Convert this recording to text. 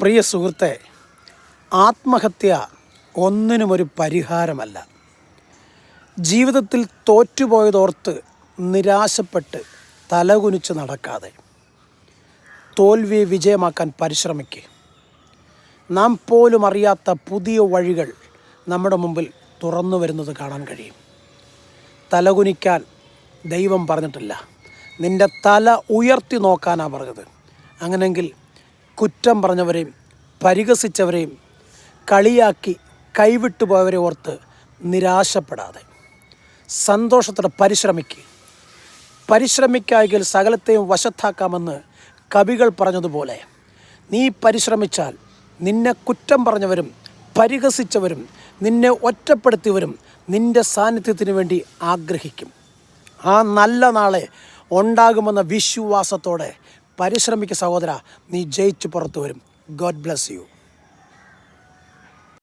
പ്രിയ സുഹൃത്തെ ആത്മഹത്യ ഒന്നിനുമൊരു പരിഹാരമല്ല. ജീവിതത്തിൽ തോറ്റുപോയതോർത്ത് നിരാശപ്പെട്ട് തലകുനിച്ച് നടക്കാതെ. തോൽവിയെ വിജയമാക്കാൻ പരിശ്രമിക്കുക നാം പോലും അറിയാത്ത പുതിയ വഴികൾ നമ്മുടെ മുമ്പിൽ തുറന്നു വരുന്നത് കാണാൻ കഴിയും. തലകുനിക്കാൻ ദൈവം പറഞ്ഞിട്ടില്ല. നിന്റെ തല ഉയർത്തി നോക്കാനാണ് പറഞ്ഞത്. അങ്ങനെങ്കിൽ കുറ്റം പറഞ്ഞവരെയും പരിഹസിച്ചവരെയും കളിയാക്കി കൈവിട്ടു പോയവരെ ഓർത്ത് നിരാശപ്പെടാതെ. സന്തോഷത്തോടെ പരിശ്രമിക്കുക പരിശ്രമിക്കായെങ്കിൽ സകലത്തെയും വശത്താക്കാമെന്ന് കവികൾ പറഞ്ഞതുപോലെ നീ പരിശ്രമിച്ചാൽ നിന്നെ കുറ്റം പറഞ്ഞവരും പരിഹസിച്ചവരും നിന്നെ ഒറ്റപ്പെടുത്തിയവരും നിന്റെ സാന്നിധ്യത്തിന് വേണ്ടി ആഗ്രഹിക്കും. ആ നല്ല നാളെ ഉണ്ടാകുമെന്ന വിശ്വാസത്തോടെ പരിശ്രമിക്കുക സഹോദര നീ ജയിച്ചു പുറത്തു വരും. God bless you